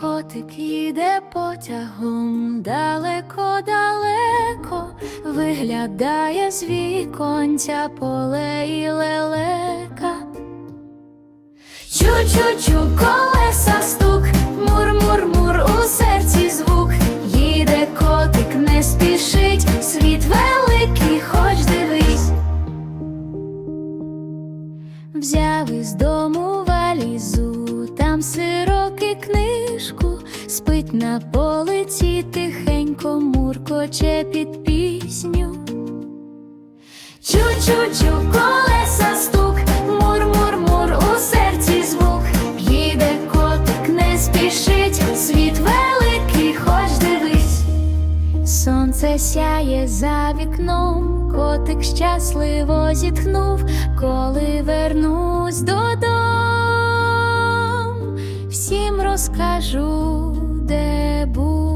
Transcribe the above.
Котик іде потягом далеко-далеко, виглядає з віконця поле і лелека. Чу-чу-чу, колеса стук, мур-мур-мур, у серці звук. Їде котик, не спішить, світ великий, хоч дивись. Взяв із дому валізу, там сирок і книжку, спить на полиці тихенько муркоче під пісню. Чу-чу-чу, колеса стук, мур-мур-мур, у серці звук. Їде котик, не спішить, світ великий, хоч дивись. Сонце сяє за вікном, котик щасливо зітхнув, розкажу, де був.